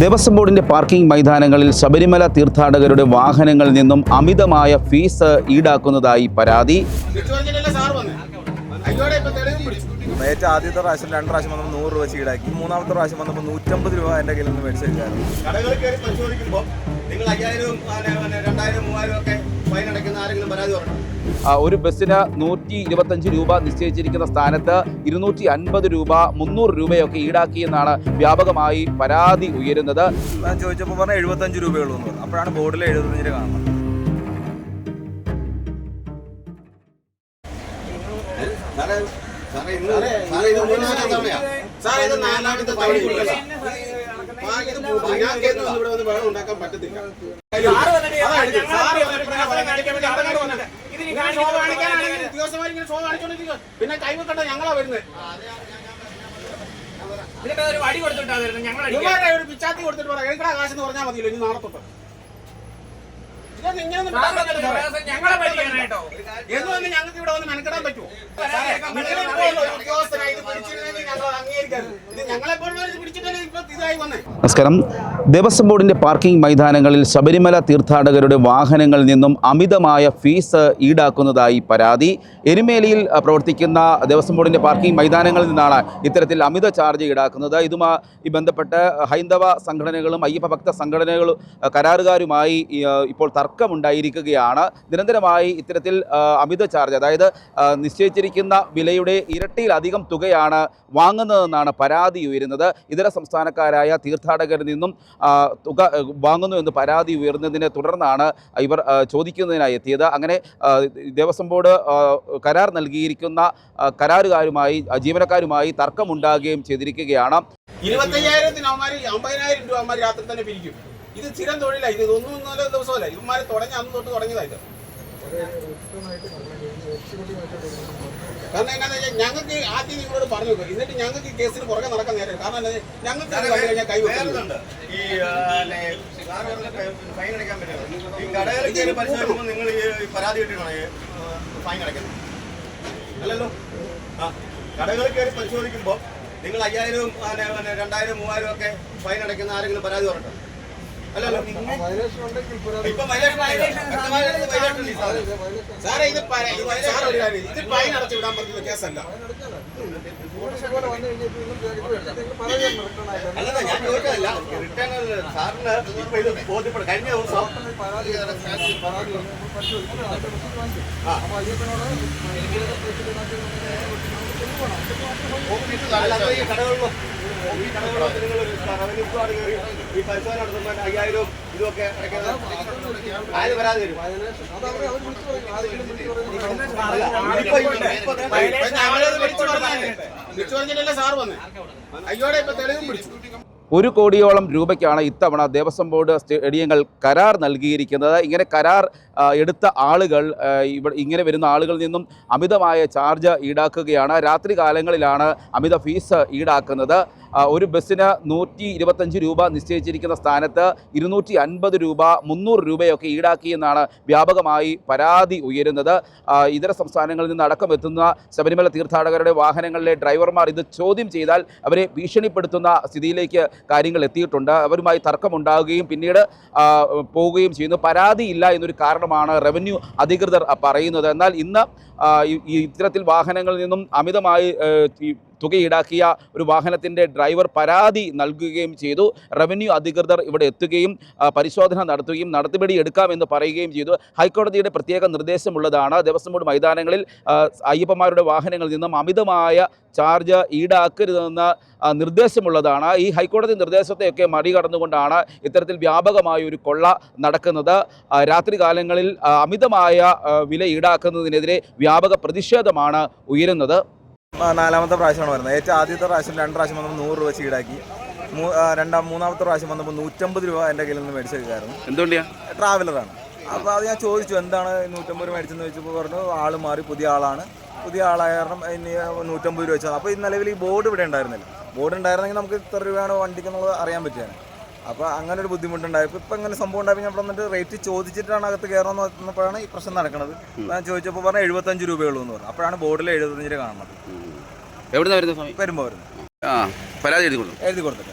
ദേവസ്വം ബോർഡിന്റെ പാർക്കിംഗ് മൈതാനങ്ങളിൽ ശബരിമല തീർത്ഥാടകരുടെ വാഹനങ്ങളിൽ നിന്നും അമിതമായ ഫീസ് ഈടാക്കുന്നതായി പരാതി. അയ്യോടെ ഇപ്പൊ തെളിവും പിടിച്ചു. ഏറ്റവും ആദ്യത്തെ പ്രാവശ്യം രണ്ട് പ്രാവശ്യം വന്നപ്പോൾ നൂറ് രൂപ വെച്ച് ഈടാക്കി മൂന്നാമത്തെ പ്രാവശ്യം വന്നപ്പോൾ നൂറ്റമ്പത് രൂപ എന്റെ കയ്യിൽ നിന്ന് മേടിച്ചേക്കായിരുന്നു കടകളിൽ കയറി പരിശോധിക്കുമ്പോൾ നിങ്ങൾ അയ്യായിരവും പിന്നെ, പിന്നെ, രണ്ടായിരം മൂവായിരം ഒക്കെ ഫൈൻ അടയ്ക്കുന്ന ആരെങ്കിലും പരാതി പറഞ്ഞു? ആ, ഒരു ബസ്സിന് നൂറ്റി ഇരുപത്തഞ്ച് രൂപ നിശ്ചയിച്ചിരിക്കുന്ന സ്ഥാനത്ത് ഇരുന്നൂറ്റി അൻപത് രൂപ മുന്നൂറ് രൂപയൊക്കെ ഈടാക്കിയെന്നാണ് വ്യാപകമായി പരാതി ഉയരുന്നത്. ഞാൻ ചോദിച്ചപ്പോൾ പറഞ്ഞാൽ എഴുപത്തഞ്ച് രൂപയുള്ളൂ അപ്പോഴാണ് ബോർഡിൽ എഴുപത്തഞ്ച് കാണുന്നത്. മൂന്നാമത്തെ തവണയാ സാർ ഇത് നാലാമത്തെ തവണ ഞാൻ കേട്ടൊന്നും ഇവിടെ വന്ന് വെള്ളം ഉണ്ടാക്കാൻ പറ്റത്തില്ല. പിന്നെ കൈവെക്കണ്ട ഞങ്ങളാ വരുന്നത് ഒരു വടി ഞങ്ങൾ ഒരു പിച്ചാത്തി കൊടുത്തിട്ട് പറയാം എനിക്കടാ കാശെന്ന് പറഞ്ഞാൽ മതിയല്ലോ ഇനി നാളെ തൊട്ട്. ഞങ്ങളെ എന്ന് വന്ന് ഞങ്ങൾക്ക് ഇവിടെ വന്ന് മെനക്കെടാൻ പറ്റുമോ? ഉദ്യോഗസ്ഥനായി ഇത് പിടിച്ചിരുന്നെങ്കിൽ ഞങ്ങൾ അംഗീകരിക്കാറ് ഇത് ഞങ്ങളെ പോലുള്ളവർ ഇത് പിടിച്ചിട്ടല്ലേ ഇപ്പൊ ഇതായി വന്നേ നമസ്കാരം. ദേവസ്വം ബോർഡിന്റെ പാർക്കിംഗ് മൈതാനങ്ങളിൽ ശബരിമല തീർത്ഥാടകരുടെ വാഹനങ്ങളിൽ നിന്നും അമിതമായ ഫീസ് ഈടാക്കുന്നതായി പരാതി. എരുമേലിയിൽ പ്രവർത്തിക്കുന്ന ദേവസ്വം ബോർഡിന്റെ പാർക്കിംഗ് മൈതാനങ്ങളിൽ നിന്നാണ് ഇത്തരത്തിൽ അമിത ചാർജ് ഈടാക്കുന്നത്. ഇതുമായി ബന്ധപ്പെട്ട് ഹൈന്ദവ സംഘടനകളും അയ്യപ്പ ഭക്ത സംഘടനകളും കരാറുകാരുമായി ഇപ്പോൾ തർക്കമുണ്ടായിരിക്കുകയാണ്. നിരന്തരമായി ഇത്തരത്തിൽ അമിത ചാർജ് അതായത് നിശ്ചയിച്ചിരിക്കുന്ന വിലയുടെ ഇരട്ടിയിലധികം തുകയാണ് വാങ്ങുന്നതെന്നാണ് പരാതി ഉയരുന്നത്. ഇതര സംസ്ഥാനക്കാരായ തീർത്ഥാടകരിൽ നിന്നും തുക വാങ്ങുന്നു എന്ന് പരാതി ഉയർന്നതിനെ തുടർന്നാണ് ഇവർ ചോദിക്കുന്നതിനായി എത്തിയത്. അങ്ങനെ ദേവസ്വം ബോർഡ് കരാർ നൽകിയിരിക്കുന്ന കരാറുകാരുമായി ജീവനക്കാരുമായി തർക്കമുണ്ടാകുകയും ചെയ്തിരിക്കുകയാണ്. ഇരുപത്തയ്യായിരത്തിന് അമ്പതിനായിരം രൂപ അവന്മാർ രാത്രി തന്നെ പിരിക്കും. ഇത് സ്ഥിരം തൊഴിലായി ഇത് ഒന്നും നാലോ ദിവസമല്ല. ഇവന്മാര് തുടങ്ങി അന്ന് തൊട്ട് തുടങ്ങിയതായത് കാരണം എന്താണെന്ന് വെച്ചാൽ ഞങ്ങൾക്ക് ആദ്യം നിങ്ങളോട് പറഞ്ഞു. എന്നിട്ട് ഞങ്ങൾക്ക് ഈ കേസിന് പുറകെ നടക്കാൻ നേരം കാരണം എന്താ ഞങ്ങൾക്ക് അത് കണ്ടു കഴിഞ്ഞാൽ കൈ വെക്കുന്നത് ഈ പിന്നെ, സാറ് പറഞ്ഞ ഫൈൻ അടയ്ക്കാൻ പറ്റുമോ? ഈ കടകളിൽ കയറി പരിശോധിക്കുമ്പോൾ നിങ്ങൾ ഈ പരാതി ആ, ഫൈൻ അടയ്ക്കുന്നത് അല്ലല്ലോ. ആ കടകളിൽ കയറി പരിശോധിക്കുമ്പോൾ നിങ്ങൾ അയ്യായിരവും രണ്ടായിരം മൂവായിരം ഒക്കെ ഫൈൻ അടയ്ക്കുന്ന ആരെങ്കിലും പരാതി പറഞ്ഞോ സാറേ? ഇത് പ- ഇത് സാർ ഒരു കാര്യം ചെയ്യ്. ഇത് ഫൈൻ അടച്ചു വിടാൻ പറ്റുന്ന കേസല്ല. അല്ലല്ല ഞാൻ ചോദിച്ചതല്ല. റിട്ടേൺ സാറിന് ഇപ്പൊ ഇത് ബോധ്യപ്പെടും. കഴിഞ്ഞ ദിവസം അല്ലാതെ ഈ കടകളിലോ? ഈ കടകളിലോ നിങ്ങൾ റവന്യൂ സ്ക്വാഡ് കയറി ഈ പരിശോധന നടത്തുമ്പോൾ അയ്യായിരം ഇതൊക്കെ ആര് ഇപ്പൊ തെളിവും പിടിച്ചു ഒരു കോടിയോളം രൂപയ്ക്കാണ് ഇത്തവണ ദേവസ്വം ബോർഡ് സ്റ്റേഡിയങ്ങൾ കരാർ നൽകിയിരിക്കുന്നത്. ഇങ്ങനെ കരാർ എടുത്ത ആളുകൾ ഇവിടെ ഇങ്ങനെ വരുന്ന ആളുകളിൽ നിന്നും അമിതമായ ചാർജ് ഈടാക്കുകയാണ്. രാത്രി കാലങ്ങളിലാണ് അമിത ഫീസ് ഈടാക്കുന്നത്. ഒരു ബസ്സിന് നൂറ്റി ഇരുപത്തഞ്ച് രൂപ നിശ്ചയിച്ചിരിക്കുന്ന സ്ഥാനത്ത് ഇരുന്നൂറ്റി അൻപത് രൂപ മുന്നൂറ് രൂപയൊക്കെ ഈടാക്കിയെന്നാണ് വ്യാപകമായി പരാതി ഉയരുന്നത്. ഇതര സംസ്ഥാനങ്ങളിൽ നിന്ന് അടക്കം എത്തുന്ന ശബരിമല തീർത്ഥാടകരുടെ വാഹനങ്ങളിലെ ഡ്രൈവർമാർ ഇത് ചോദ്യം ചെയ്താൽ അവരെ ഭീഷണിപ്പെടുത്തുന്ന സ്ഥിതിയിലേക്ക് കാര്യങ്ങൾ എത്തിയിട്ടുണ്ട്. അവരുമായി തർക്കമുണ്ടാവുകയും പിന്നീട് പോവുകയും ചെയ്യുന്നു. പരാതിയില്ല എന്നൊരു കാരണമാണ് റവന്യൂ അധികൃതർ പറയുന്നത്. എന്നാൽ ഇന്ന് ഇത്തരത്തിൽ വാഹനങ്ങളിൽ നിന്നും അമിതമായി തുക ഈടാക്കിയ ഒരു വാഹനത്തിന്റെ ഡ്രൈവർ പരാതി നൽകുകയും ചെയ്തു. റവന്യൂ അധികൃതർ ഇവിടെ എത്തുകയും പരിശോധന നടത്തുകയും നടപടി എടുക്കാമെന്ന് പറയുകയും ചെയ്തു. ഹൈക്കോടതിയുടെ പ്രത്യേക നിർദ്ദേശമുള്ളതാണ്. ദേവസ്വം ബോർഡ് മൈതാനങ്ങളിൽ അയ്യപ്പന്മാരുടെ വാഹനങ്ങളിൽ നിന്നും അമിതമായ ചാർജ് ഈടാക്കരുതെന്ന നിർദ്ദേശമുള്ളതാണ്. ഈ ഹൈക്കോടതി നിർദ്ദേശത്തെയൊക്കെ മറികടന്നുകൊണ്ടാണ് ഇത്തരത്തിൽ വ്യാപകമായ ഒരു കൊള്ള നടക്കുന്നത്. രാത്രികാലങ്ങളിൽ രാത്രി കാലങ്ങളിൽ അമിതമായ വില ഈടാക്കുന്നതിനെതിരെ വ്യാപക പ്രതിഷേധമാണ് ഉയരുന്നത്. നാലാമത്തെ പ്രാവശ്യമാണ് വരുന്നത്. ഏറ്റവും ആദ്യത്തെ പ്രാവശ്യം രണ്ട് പ്രാവശ്യം വന്നപ്പോൾ നൂറ് രൂപ ചീടാക്കി. രണ്ടാം മൂന്നാമത്തെ പ്രാവശ്യം വന്നപ്പോൾ നൂറ്റമ്പത് രൂപ എന്റെ കയ്യിൽ നിന്ന് മേടിച്ചേക്കായിരുന്നു എന്തുകൊണ്ടാണ് ട്രാവലറാണ്. അപ്പോൾ അത് ഞാൻ ചോദിച്ചു എന്താണ് നൂറ്റമ്പത് രൂപ മേടിച്ചെന്ന് ചോദിച്ചപ്പോൾ പറഞ്ഞു ആൾ മാറി പുതിയ ആളാണ്. പുതിയ ആളായ കാരണം ഇനി നൂറ്റമ്പത് രൂപ വെച്ചാൽ. അപ്പോൾ ഈ നിലവിൽ ഈ ബോർഡ് ഇവിടെ ഉണ്ടായിരുന്നില്ല. ബോർഡ് ഉണ്ടായിരുന്നെങ്കിൽ നമുക്ക് ഇത്ര രൂപയാണ് വണ്ടിക്ക് എന്നുള്ളത് അറിയാൻ പറ്റിയാണ് അപ്പോൾ അങ്ങനെ ഒരു ബുദ്ധിമുട്ടുണ്ടായപ്പോൾ ഇപ്പോൾ ഇങ്ങനെ സംഭവം ഉണ്ടായപ്പോൾ ഞാൻ ഇവിടെ വന്നിട്ട് റേറ്റ് ചോദിച്ചിട്ടാണ് അകത്ത് കയറണമെന്ന് വന്നപ്പോഴാണ് ഈ പ്രശ്നം നടക്കുന്നത്. ഞാൻ ചോദിച്ചപ്പോൾ പറഞ്ഞാൽ എഴുപത്തഞ്ച് രൂപയുള്ളൂ എന്ന് പറഞ്ഞു. അപ്പോഴാണ് ബോർഡിൽ എഴുപത്തഞ്ചിന് കാണുന്നത്. എവിടുന്നാ വരുന്നത് സ്വാമി? വരുമ്പോൾ വരുന്നത്. ആ പരാതി എഴുതി കൊടുത്തു. എഴുതി കൊടുത്തിട്ട്